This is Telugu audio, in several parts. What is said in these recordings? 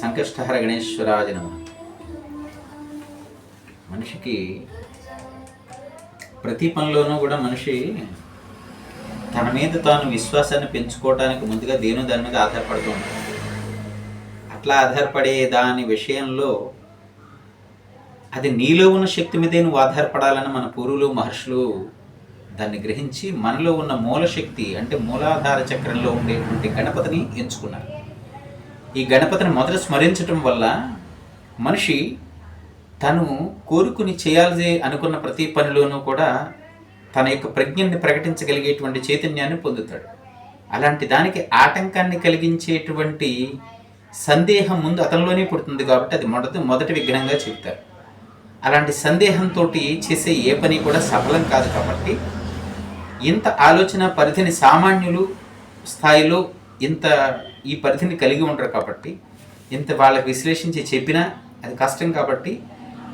సంకష్టహర గణేశ్వరాది నమ. మనిషికి ప్రతి పనిలోనూ కూడా మనిషి తన మీద తాను విశ్వాసాన్ని పెంచుకోవడానికి ముందుగా దేని దాని మీద ఆధారపడుతూ ఉంటాడు. అట్లా ఆధారపడే దాని విషయంలో అది నీలో ఉన్న శక్తి మీదే నువ్వు ఆధారపడాలని మన పూర్వులు మహర్షులు దాన్ని గ్రహించి మనలో ఉన్న మూల శక్తి అంటే మూలాధార చక్రంలో ఉండేటువంటి గణపతిని ఎంచుకున్నారు. ఈ గణపతిని మొదట స్మరించటం వల్ల మనిషి తను కోరుకుని చేయాలి అనుకున్న ప్రతి పనిలోనూ కూడా తన యొక్క ప్రజ్ఞని ప్రకటించగలిగేటువంటి చైతన్యాన్ని పొందుతాడు. అలాంటి దానికి ఆటంకాన్ని కలిగించేటువంటి సందేహం ముందు అతనిలోనే పుడుతుంది కాబట్టి అది మొదటి మొదటి విఘ్నంగా చెబుతారు. అలాంటి సందేహంతో చేసే ఏ పని కూడా సఫలం కాదు కాబట్టి ఇంత ఆలోచన పరిధిని సామాన్యులు స్థాయిలో ఇంత ఈ పరిధిని కలిగి ఉండరు కాబట్టి ఇంత వాళ్ళకి విశ్లేషించి చెప్పినా అది కష్టం కాబట్టి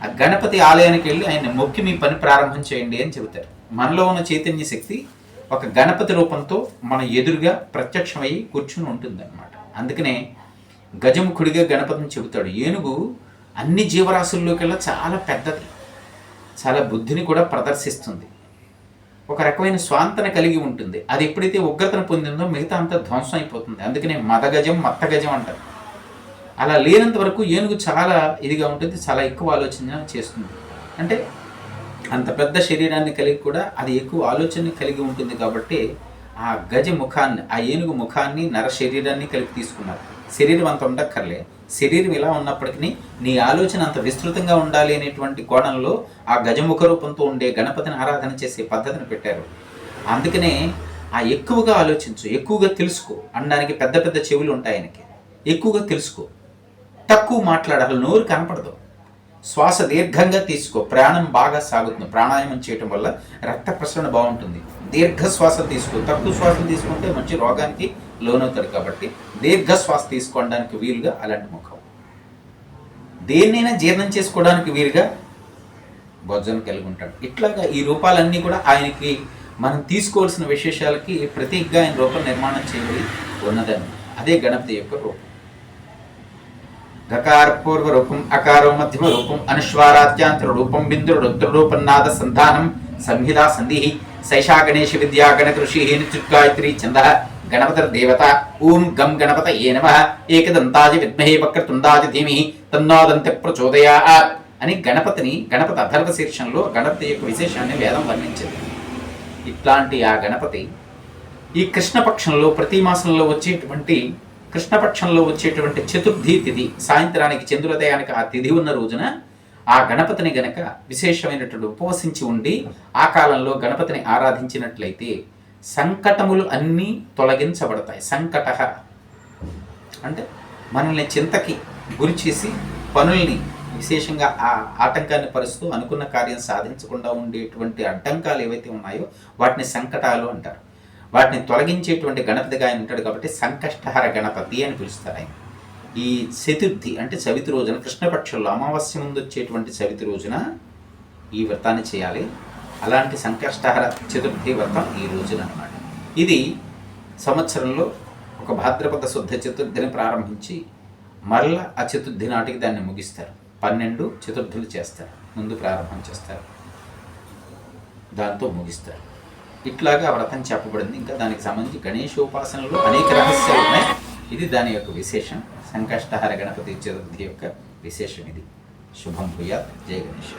ఆ గణపతి ఆలయానికి వెళ్ళి ఆయన మొక్కి మీ పని ప్రారంభం చేయండి అని చెబుతారు. మనలో ఉన్న చైతన్య శక్తి ఒక గణపతి రూపంతో మన ఎదురుగా ప్రత్యక్షమై కూర్చుని ఉంటుందన్నమాట. అందుకనే గజముఖుడిగా గణపతిని చెబుతాడు ఏనుగు అన్ని జీవరాశుల్లోకెల్లా చాలా పెద్దది. చాలా బుద్ధిని కూడా ప్రదర్శిస్తుంది. ఒక రకమైన స్వాంతన కలిగి ఉంటుంది. అది ఎప్పుడైతే ఉగ్రతను పొందిందో మిగతా అంతా ధ్వంసం అయిపోతుంది. అందుకనే మదగజం మత్తగజం అంటారు. అలా లేనంత వరకు ఏనుగు చాలా ఇదిగా ఉంటుంది చాలా ఎక్కువ ఆలోచన చేస్తుంది. అంటే అంత పెద్ద శరీరాన్ని కలిగి కూడా అది ఎక్కువ ఆలోచన కలిగి ఉంటుంది కాబట్టి ఆ గజ ముఖాన్ని ఆ ఏనుగు ముఖాన్ని నర శరీరాన్ని కలిపి తీసుకున్నారు. శరీరం అంత ఉండక్కర్లే. శరీరం ఇలా ఉన్నప్పటికీ నీ ఆలోచన అంత విస్తృతంగా ఉండాలి అనేటువంటి కోణంలో ఆ గజముఖ రూపంతో ఉండే గణపతిని ఆరాధన చేసే పద్ధతిని పెట్టారు. అందుకనే ఆ ఎక్కువగా ఆలోచించు ఎక్కువగా తెలుసుకో అనడానికి పెద్ద పెద్ద చెవులు ఉంటాయి ఆయనకి. ఎక్కువగా తెలుసుకో. తక్కువ మాట్లాడాలి నోరు కనపడదు. శ్వాస దీర్ఘంగా తీసుకో. ప్రాణం బాగా సాగుతుంది. ప్రాణాయామం చేయటం వల్ల రక్త ప్రసరణ బాగుంటుంది. దీర్ఘ శ్వాస తీసుకో. తక్కువ శ్వాస తీసుకుంటే మంచి రోగానికి లోనవుతాడు కాబట్టి దీర్ఘ శ్వాస తీసుకోవడానికి వీలుగా అలాంటి ముఖం. దేన్నైనా జీర్ణం చేసుకోవడానికి వీలుగా భోజనం కలిగి ఉంటాడు ఇట్లాగా ఈ రూపాలన్నీ కూడా ఆయనకి మనం తీసుకోవాల్సిన విశేషాలకి ప్రతీకగా ఆయన రూపం నిర్మాణం చేయబడి ఉన్నదని అదే గణపతి యొక్క రూపం. గకార పూర్వ రూపం అకారో మధ్యమ రూపం అనుస్వారాత్యాంతర రూపం బిందు నాద సంధానం సంహిత సంధి శైషా గణేష విద్యా గణక ఋషి నిత్యుగాయత్రి ఛంద గణపతి దేవత ఓం గం గణపత ఏ నమ ఏకదంతాజ విద్మహే వక్రతుందాజ ధీమి తన్నోదంత ప్రచోదయా అని గణపతిని గణపతి అధర్వ శీర్షంలో గణపతి యొక్క విశేషాన్ని వేదం వర్ణించింది. ఇట్లాంటి ఆ గణపతి ఈ కృష్ణపక్షంలో ప్రతి మాసంలో వచ్చేటువంటి కృష్ణపక్షంలో వచ్చేటువంటి చతుర్థి తిథి సాయంత్రానికి చంద్రోదయానికి ఆ తిథి ఉన్న రోజున ఆ గణపతిని గనక విశేషమైనటువంటి ఉపవసించి ఉండి ఆ కాలంలో గణపతిని ఆరాధించినట్లయితే సంకటములు అన్నీ తొలగించబడతాయి. సంకట అంటే మనల్ని చింతకి గురి చేసి పనుల్ని విశేషంగా ఆ ఆటంకాన్ని పరుస్తూ అనుకున్న కార్యం సాధించకుండా ఉండేటువంటి అడ్డంకాలు ఏవైతే ఉన్నాయో వాటిని సంకటాలు అంటారు. వాటిని తొలగించేటువంటి గణపతిగా ఆయన ఉంటాడు కాబట్టి సంకష్టహర గణపతి అని పిలుస్తారు ఆయన. ఈ చతుర్థి అంటే చవితి రోజున కృష్ణపక్షంలో అమావాస్య ముందు వచ్చేటువంటి చవితి రోజున ఈ వ్రతాన్ని చేయాలి. అలాంటి సంకష్టహర చతుర్థి వ్రతం ఈ రోజున అన్నమాట ఇది సంవత్సరంలో ఒక భాద్రపద శుద్ధ చతుర్థిని ప్రారంభించి మరల ఆ చతుర్థి నాటికి దాన్ని ముగిస్తారు. పన్నెండు చతుర్థులు చేస్తారు. ముందు ప్రారంభం చేస్తారు. దాంతో ముగిస్తారు. ఇట్లాగా ఆ వ్రతం చెప్పబడింది. ఇంకా దానికి సంబంధించి గణేశోపాసనలో అనేక రహస్యాలు ఉన్నాయి. ఇది దాని యొక్క విశేషం. సంకష్టహార గణపతి చతుర్థి యొక్క విశేషం ఇది. శుభం భూయాత్. జయ గణేష్.